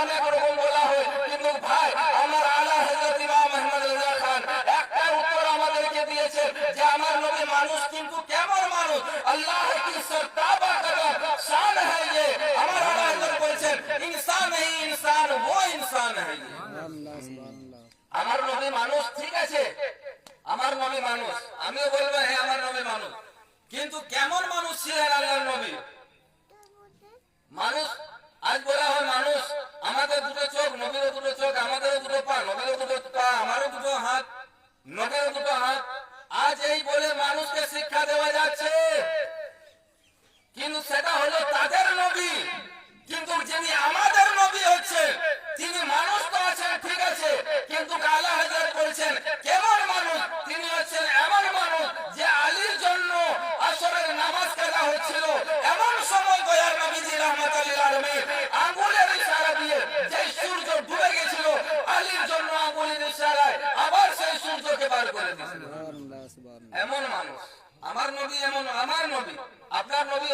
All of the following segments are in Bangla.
অনেক রকম বলা হয়। কিন্তু ভাই, আমার আলা হযরত ইমাম আহমদ রেজা খান একটা উত্তর আমাদেরকে দিয়েছে যে, আমার নবী মানুষ, কিন্তু কেমন মানুষ? আল্লাহ কি সত্তাবা আমার নবী মানুষ, ঠিক আছে? আমার নবী মানুষ। আমিও বলব হ্যাঁ আমার নবী মানুষ। কিন্তু কেমন মানুষ ছিলেন আল্লাহর নবী মানুষ আজ বলা হয় মানুষ আমাদের দুটো চোখ নবীরও দুটো চোখ আমাদেরও দুটো পা নবীরও দুটো পা আমারও দুটো হাত নবীরও দুটো হাত আজ এই বলে মানুষকে শিক্ষা দেওয়া যাচ্ছে কিন্তু সেটা হলো তাদের নবী কিন্তু যিনি আমাদের নবী হচ্ছে তিনি মানুষ তো আছেন ঠিক আছে কিন্তু আল্লাহ হাজার বলছেন কেমন মানুষ তিনি হচ্ছেন এমন মানুষ যে আলীর জন্য আসরের নামাজ কাজা হচ্ছিল এমন সময় দয়ার নবীজি রহমতুল্লাহ আলমী আঙ্গুলের ইশারা দিয়ে যে সূর্য ডুবে গেছিল আলীর জন্য আঙ্গুলের ইশারায় আবার সেই সূর্যকে বার করে দিয়েছিল সুবহানাল্লাহ সুবহানাল্লাহ এমন মানুষ আমার নবী এমন আমার নবী আপনার নবী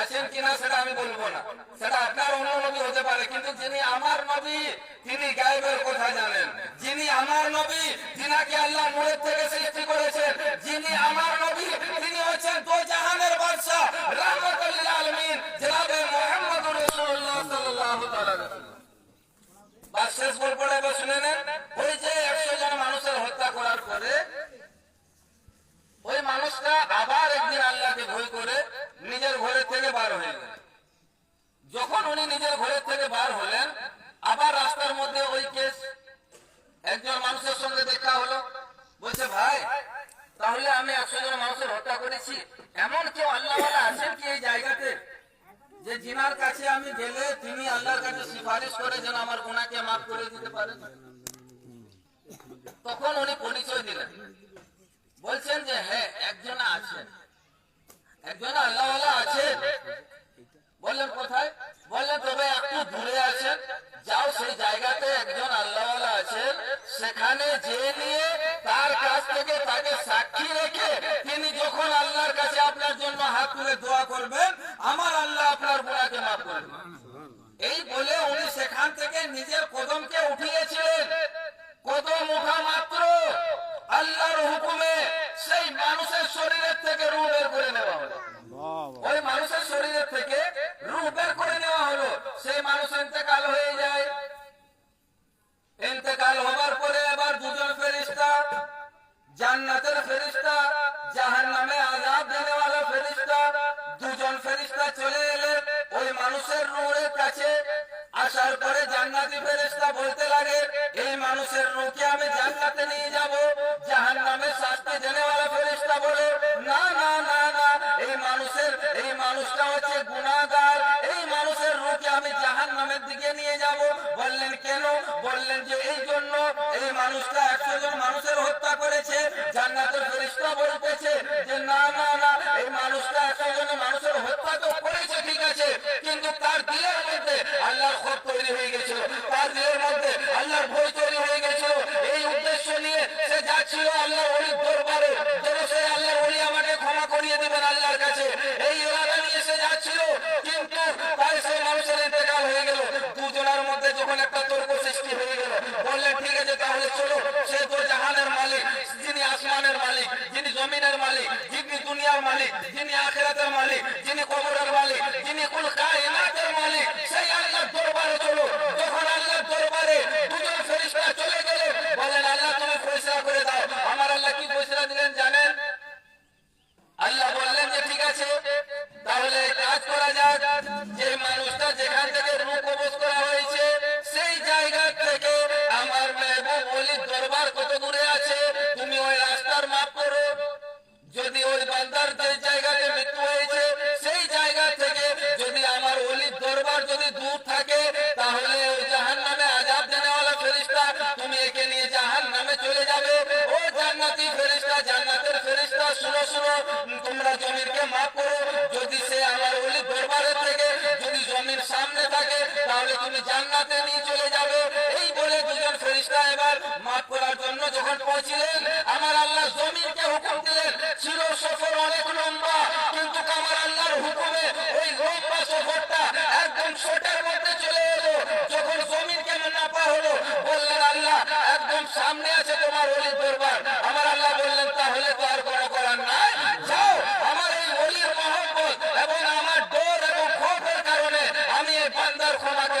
আছেন কিনা সেটা আমি বলব না। সেটা আপনার অন্য নবী হতে পারে কিন্তু যিনি আমার নবী তিনি গায়েবের কথা জানেন যিনি আমার নবী যিনাকে আল্লাহ নূরের থেকে সৃষ্টি করেছেন যিনি আমার নবী তিনি হচ্ছেন দো জাহানের বাদশা রাহমাতুল আলামিন জনাবে মুহাম্মদুর রাসূলুল্লাহ সাল্লাল্লাহু তাআলা বাস শেষ বল পড়ে এবার শুনে নেন ওই যে একশো জন মানুষের হত্যা করার পরে ওই মানুষটা আবার একদিন আল্লাহকে ভয় করে নিজের ঘরের থেকে বার হয়ে গেলেন যখন উনি নিজের ঘরের থেকে বার হলেন আবার রাস্তার মধ্যে ওই কেস একজন মানুষের সঙ্গে দেখা হলো বলছে ভাই তাহলে আমি একশো জন করেছি। এমন কেউ আল্লাহ আছেন কি এই জায়গাতে? যে জিনার কাছে আমি গেলে তিনি আল্লাহর কাছে সিফারিশ করে যেন আমার গুণাকে মাফ করে দিতে পারেন। তখন উনি পরিচয় দিলেন। বলছেন যে হ্যাঁ একজন আছেন। একজন আল্লাহ আছেন। বললেন, কোথায়? বললেন, তবে একটু দূরে আছেন। যাও সেই জায়গাতে একজন আল্লাহ আছেন। সেখানে যে নিয়ে তার কাছ থেকে তাকে সাক্ষী রেখে তিনি যখন আল্লাহর কাছে আপনার জন্য হাত তুলে দোয়া করবেন আমার আল্লাহ আপনার গুণাকে মাফ করবেন এই বলে উনি সেখান থেকে নিজের কদমকে উঠিয়েছিলেন। কদম উঠা মাত্র। আল্লাহর হুকুমে সেই মানুষের শরীরের থেকে রু বের করে নেওয়া হলো। ওই মানুষের শরীরের থেকে রু বের করে নেওয়া হলো। সেই মানুষ ইন্তেকাল হয়ে জান্নাতের ফেরিস্তা জাহান নামে আজাদ দেনেওয়ালা ফেরিস্তা দুজন ফেরিস্তা চলে এলেন ওই মানুষের রুহের কাছে আসার পরে জান্নাতি ফেরিস্তা বলতে লাগে, এই মানুষের রুহকে আমি জান্নাতে নিয়ে যাব। জাহান নামে শাস্তি দেনেওয়ালা ফেরিস্তা বলে, না না না না, এই মানুষের, এই মানুষটা হচ্ছে গুণাগার এই মানুষের রুহকে আমি জাহান নামের দিকে নিয়ে যাব। বললেন, কেন? বললেন যে, এই জন্য এই মানুষটা করেছে জান্নাতের ফেরেশতা বলতেছে যে না না না এই মানুষটা একশো জন মানুষের হত্যা তো করেছে ঠিক আছে কিন্তু তার দিলের মধ্যে আল্লাহর খোপ তৈরি হয়ে গেছিল তার দিলের মধ্যে আল্লাহর ভয় তৈরি হয়ে গেছিল এই উদ্দেশ্য নিয়ে সে যাচ্ছিল আল্লাহর অলির দরবারে যেন সে আল্লাহর অলি আমাকে ক্ষমা করিয়ে দেবেন আল্লাহর কাছে এই ইরাদা নিয়ে সে যাচ্ছিল কিন্তু তাই সেই মানুষের ইন্তেকাল হয়ে গেল দুজনের মধ্যে যখন একটা তর্ক সৃষ্টি হয়ে গেল বললেন ঠিক আছে তাহলে চলো সে তো জাহানের মালিক যিনি আসমানের মালিক যিনি জমিনের মালিক যিনি দুনিয়ার মালিক যিনি আখেরাতের তুমি জান্নাতে নিয়ে চলে যাবে। এই বলে দুজন ফেরিস্তা এবার মাফ করার জন্য যখন পৌঁছিলেন, আমার আল্লাহ জমিনকে হুকুম দিলেন, ছিল সফর অনেক লম্বা, কিন্তু আমার আল্লাহর হুকুমে ওই লম্বা সফরটা একদম ছোটের মধ্যে চলে এলো। যখন জমিনকে নাপা হলো, বললেন, আল্লাহ, একদম সামনে আছে তোমার ওলি দরবার। আমার আল্লাহ বললেন, তাহলে তো আর কোনো করার নাই। যাও, আমার এই ওলির মহব্বত এবং আমার ডর এবং খোফের কারণে আমি এই বান্দার ক্ষমাকে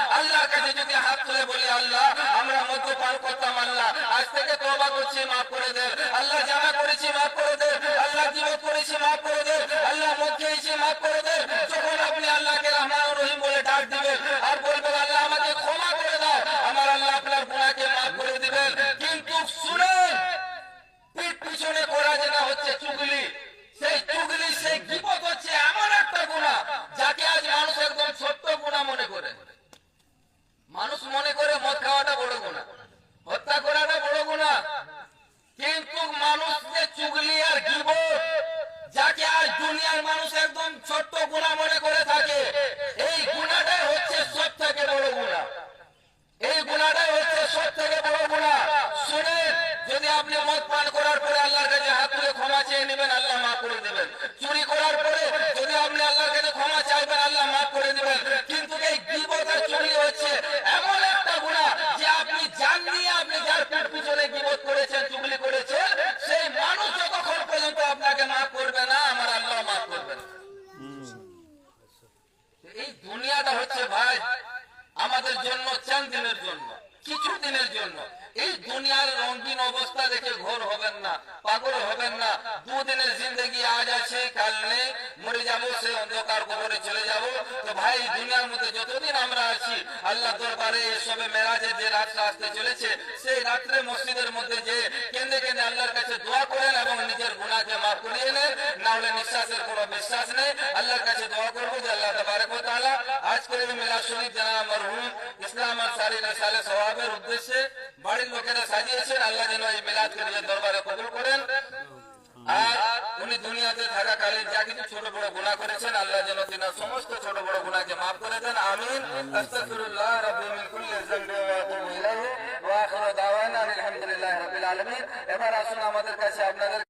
হাত বলি, আল্লাহ, আমরা মদ্যপান করতাম, আল্লাহ। আজ থেকে তবা করছি, মাফ করে দে। আল্লাহ জামা করেছি, মাফ করে দে। আল্লাহ জীবন করেছি, মাফ করে দে। আল্লাহ মদ খেয়েছি মাফ করে দে। যখন আপনি আল্লাহকে রহমান রহিম বলে ডাক দিবেন, আর বলবেন আল্লাহ আমাকে ক্ষমা করে দাও আমার আল্লাহ আপনার গুণাকে মাফ করে দিবেন কিন্তু শুনেন পিঠ পিছনে করা যেটা হচ্ছে চুগলি সেই চুগলি সেই বিপদ হচ্ছে এমন একটা গুণা যাকে আজ মানুষ একদম ছোট্ট গুণা মনে করে মানুষ মনে করে মদ খাওয়াটা বড় গুণা হত্যা করাটা বড় গুণা কিন্তু মানুষ যে চুগলি আর গিবত যাকে আজ দুনিয়ার মানুষ একদম ছোট্ট গুণা মনে করে থাকে এই গুণাটাই হচ্ছে সব থেকে বড় গুণা এই গুণাটাই হচ্ছে সব থেকে বড় গুণা শুনেন যদি আপনি মদ পান করার পরে আল্লাহর কাছে হাত তুলে ক্ষমা চেয়ে নেবেন, আল্লাহ মাফ করে দেবেন। চুরি করার পরে যদি আপনি আল্লাহর কাছে ক্ষমা চাইবেন, আল্লাহ মাফ করে দেবেন। কিন্তু এই আর চুরি হচ্ছে এমন একটা গুণা যে আপনি জান নিয়ে আপনি যার পিঠ পিছনে গিবত করেছেন, চুগলি করেছেন, সেই মানুষ যতক্ষণ পর্যন্ত আপনাকে মাফ করবে না, আমার আল্লাহ মাফ করবে এই দুনিয়াটা হচ্ছে ভাই, আমাদের জন্য চান দিনের জন্য কিছু দিনের জন্য এই দুনিয়ার রঙিন অবস্থা ঘোর হবেন না, পাগল হবেন না। দুদিনের জিন্দগি আজ আছে, কাল নেই। মরে যাব, সে অন্ধকার কবরে চলে যাব। তো ভাই, দুনিয়ার মধ্যে যতদিন আমরা আছি আল্লাহ দরবারে এসবে মেরাজের যে রাতটা আসতে চলেছে, সেই রাত্রে মসজিদের মধ্যে যে কেন্দ্রে কেন্দ্রে আল্লাহর কাছে দোয়া করেন এবং নিজের গুণাকে মাফ করিয়ে নেন, না হলে নিঃশ্বাসের কোনো বিশ্বাস নেই। আল্লাহর কাছে দোয়া করব যে আল্লাহ আল্লাহ যেন এই ছোট বড় গুনাহ করেছেন মাফ করে আমিন। আস্তাগফিরুল্লাহ আমাদের কাছে আপনাদের